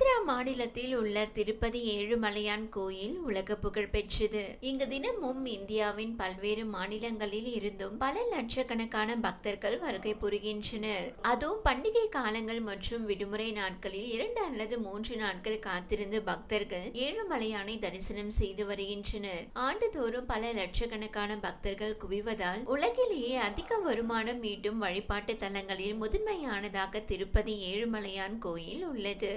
ஆந்திரா மாநிலத்தில் உள்ள திருப்பதி ஏழுமலையான் கோயில் உலக புகழ் பெற்றது. இங்கு தினமும் இந்தியாவின் பல்வேறு மாநிலங்களில் இருந்தும் பல லட்சக்கணக்கான பக்தர்கள் வருகை புரிகின்றனர். அதுவும் பண்டிகை காலங்கள் மற்றும் விடுமுறை நாட்களில் இரண்டு அல்லது மூன்று நாட்கள் காத்திருந்து பக்தர்கள் ஏழுமலையானை தரிசனம் செய்து வருகின்றனர். ஆண்டுதோறும் பல லட்சக்கணக்கான பக்தர்கள் குவிவதால் உலகிலேயே அதிக வருமானம் ஈட்டும் வழிபாட்டு தலங்களில் முதன்மையானதாக திருப்பதி ஏழுமலையான் கோயில் உள்ளது.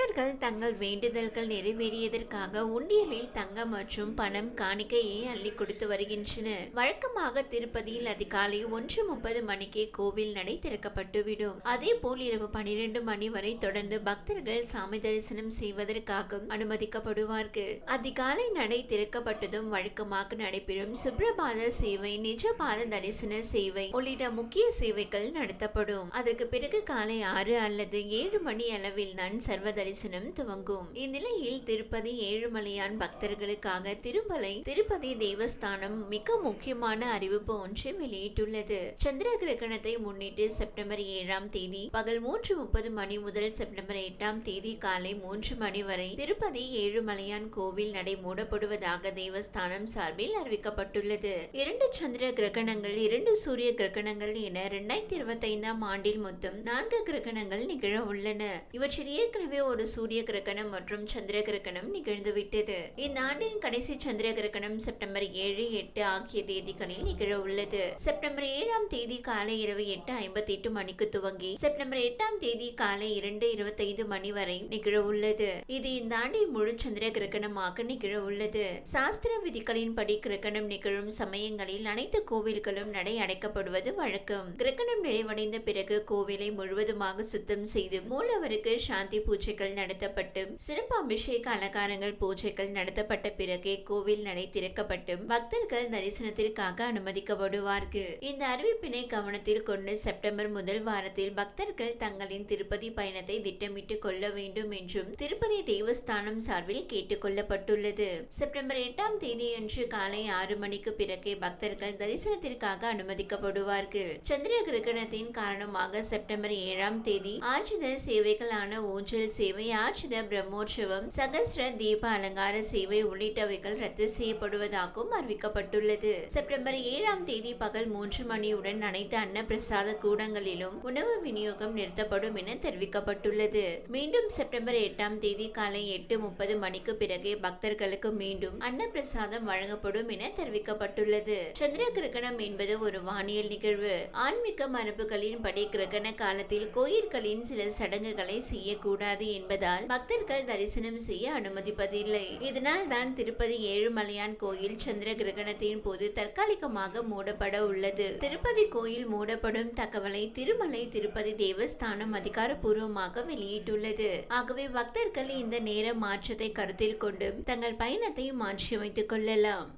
பக்தர்கள் தங்கள் வேண்டுதல்கள் நிறைவேறியதற்காக உண்டியலில் தங்கம் மற்றும் பணம் காணிக்கையை அள்ளி கொடுத்து வருகின்றனர். வழக்கமாக திருப்பதியில் அதிகாலை ஒன்று முப்பது மணிக்கே கோவில் நடை திறக்கப்பட்டுவிடும் அதே போல் இரவு பனிரெண்டு மணி வரை தொடர்ந்து பக்தர்கள் சாமி தரிசனம் செய்வதற்காக அனுமதிக்கப்படுவார்கள். அதிகாலை நடை திறக்கப்பட்டதும் வழக்கமாக நடைபெறும் சுப்ரபாத சேவை நிஜபாத தரிசன சேவை உள்ளிட்ட முக்கிய சேவைகள் நடத்தப்படும். அதற்கு பிறகு காலை ஆறு அல்லது ஏழு மணி அளவில் தான் சர்வ தரிசனம் துவங்கும். இந்நிலையில் திருப்பதி ஏழுமலையான் பக்தர்களுக்காக திருமலை திருப்பதி தேவஸ்தானம் மிக முக்கியமான அறிவிப்பு ஒன்று வெளியிட்டுள்ளது. சந்திர கிரகணத்தை முன்னிட்டு செப்டம்பர் ஏழாம் தேதி பகல் மூன்று முப்பது மணி முதல் செப்டம்பர் எட்டாம் தேதி காலை மூன்று மணி வரை திருப்பதி ஏழுமலையான் கோவில் நடை மூடப்படுவதாக தேவஸ்தானம் சார்பில் அறிவிக்கப்பட்டுள்ளது. இரண்டு சந்திர கிரகணங்கள் இரண்டு சூரிய கிரகணங்கள் என இரண்டாயிரத்தி இருபத்தி ஐந்தாம் ஆண்டில் மொத்தம் நான்கு கிரகணங்கள் நிகழ உள்ளன. இவற்றில் ஏற்கனவே ஒரு சூரிய கிரகணம் மற்றும் சந்திர கிரகணம் நிகழ்ந்துவிட்டது இந்த ஆண்டின் கடைசி சந்திர கிரகணம் செப்டம்பர் ஏழு எட்டு ஆகிய தேதிகளில் நிகழ உள்ளது. செப்டம்பர் ஏழாம் தேதி காலை இரவு எட்டு ஐம்பத்தி எட்டு மணிக்கு துவங்கி செப்டம்பர் எட்டாம் தேதி காலை இரண்டு இருபத்தைந்து மணி வரை நிகழ உள்ளது. இது இந்த ஆண்டின் முழு சந்திர கிரகணமாக நிகழ உள்ளது. சாஸ்திர விதிகளின்படி கிரகணம் நிகழும் சமயங்களில் அனைத்து கோவில்களும் நடை அடைக்கப்படுவது வழக்கம். கிரகணம் நிறைவடைந்த பிறகு கோவிலை முழுவதுமாக சுத்தம் செய்து மூலவருக்கு சாந்தி பூஜை பூஜைகள் நடத்தப்பட்டு சிறப்பு அபிஷேக அலங்காரங்கள் பூஜைகள் நடத்தப்பட்ட பிறகே கோவில் நடை திறக்கப்பட்டு பக்தர்கள் தரிசனத்திற்காக அனுமதிக்கப்படுவார்கள். இந்த அறிவிப்பினை கவனத்தில் கொண்டு செப்டம்பர் முதல் வாரத்தில் பக்தர்கள் தங்களின் திருப்பதி பயணத்தை திட்டமிட்டு கொள்ள வேண்டும் என்றும் திருப்பதி தேவஸ்தானம் சார்பில் கேட்டுக் கொள்ளப்பட்டுள்ளது. செப்டம்பர் எட்டாம் தேதியன்று காலை ஆறு மணிக்கு பிறகே பக்தர்கள் தரிசனத்திற்காக அனுமதிக்கப்படுவார்கள். சந்திர கிரகணத்தின் காரணமாக செப்டம்பர் ஏழாம் தேதி ஆஜித சேவைகளான ஊஞ்சல் சேவை ஆஜித பிரம்மோற்சவம் சகசிர தீப அலங்கார சேவை உள்ளிட்டவைகள் ரத்து செய்யப்படுவதாகவும் அறிவிக்கப்பட்டுள்ளது. செப்டம்பர் ஏழாம் தேதி பகல் மூன்று மணியுடன் அனைத்து அன்னப்பிரசாத கூடங்களிலும் உணவு விநியோகம் நிறுத்தப்படும் என தெரிவிக்கப்பட்டுள்ளது. மீண்டும் செப்டம்பர் எட்டாம் தேதி காலை எட்டு முப்பது மணிக்கு பிறகு பக்தர்களுக்கு மீண்டும் அன்ன பிரசாதம் வழங்கப்படும் என தெரிவிக்கப்பட்டுள்ளது. சந்திர கிரகணம் என்பது ஒரு வானியல் நிகழ்வு. ஆன்மீக மரபுகளின்படி கிரகண காலத்தில் கோயில்களின் சில சடங்குகளை செய்யக்கூடாது என்பதால் பக்தர்கள் தரிசனம் செய்ய அனுமதிப்பதில்லை. இதனால் தான் திருப்பதி ஏழுமலையான் கோயில் சந்திர கிரகணத்தின் போது தற்காலிகமாக மூடப்பட உள்ளது. திருப்பதி கோயில் மூடப்படும் தகவலை திருமலை திருப்பதி தேவஸ்தானம் அதிகாரப்பூர்வமாக வெளியிட்டுள்ளது. ஆகவே பக்தர்கள் இந்த நேர மாற்றத்தை கருத்தில் கொண்டு தங்கள் பயணத்தை மாற்றியமைத்துக் கொள்ளலாம்.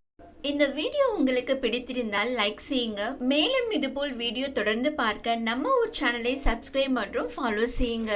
இந்த வீடியோ உங்களுக்கு பிடித்திருந்தால் லைக் செய்யுங்க. மேலும் இதுபோல் வீடியோ தொடர்ந்து பார்க்க நம்ம ஊர் சேனலை சப்ஸ்கிரைப் மற்றும் ஃபாலோ செய்யுங்க.